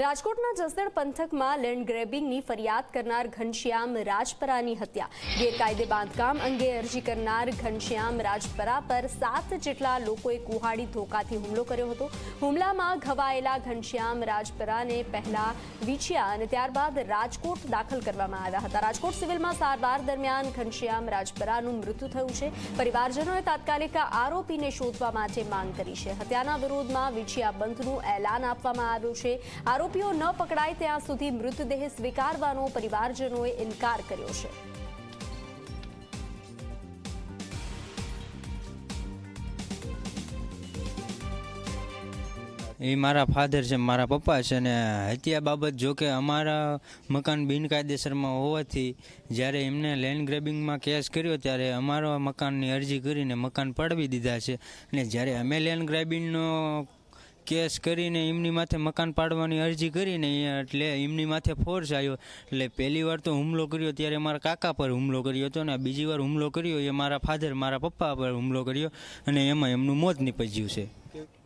રાજકોટના જસદણ પંથકમાં લેન્ડ ગ્રેબિંગની ફરિયાદ કરનાર ઘનશ્યામ રાજપરાની હત્યા. ગેરકાયદે બાંધકામ અંગે અરજી કરનાર ઘનશ્યામ રાજપરા પર સાત જેટલા લોકોએ કુહાડી ધોકાથી હુમલો કર્યો હતો. હુમલામાં ઘવાયેલા ઘનશ્યામ રાજપરાને પહેલા વીછ્યા અને ત્યારબાદ રાજકોટ દાખલ કરવામાં આવ્યા હતા. રાજકોટ સિવિલમાં સારવાર દરમિયાન ઘનશ્યામ રાજપરાનું મૃત્યુ થયું છે. પરિવારજનોએ તાત્કાલિક આરોપીને શોધવા માટે માંગ કરી છે. હત્યાના વિરોધમાં વીછિયા બંધનું એલાન આપવામાં આવ્યું છે. આરોપીઓ ન પકડાય ત્યાં સુધી મૃતદેહ સ્વીકારવાનો પરિવારજનોએ ઇનકાર કર્યો છે. એ મારા ફાધર છે, મારા પપ્પા છે ને હત્યા બાબત જો કે અમારા મકાન બિનકાયદેસરમાં હોવાથી જ્યારે એમને લેન્ડ ગ્રેબિંગમાં કેસ કર્યો ત્યારે અમારા મકાનની અરજી કરીને મકાન પડવી દીધા છે. અને જ્યારે અમે લેન્ડ ગ્રેબિંગનો કેસ કરીને એમની માથે મકાન પાડવાની અરજી કરીને એટલે એમની માથે ફોર્સ આવ્યો. એટલે પહેલી વાર તો હુમલો કર્યો ત્યારે મારા કાકા પર હુમલો કર્યો હતો અને બીજી વાર હુમલો કર્યો એ મારા ફાધર મારા પપ્પા પર હુમલો કર્યો અને એમાં એમનું મોત નીપજ્યું છે.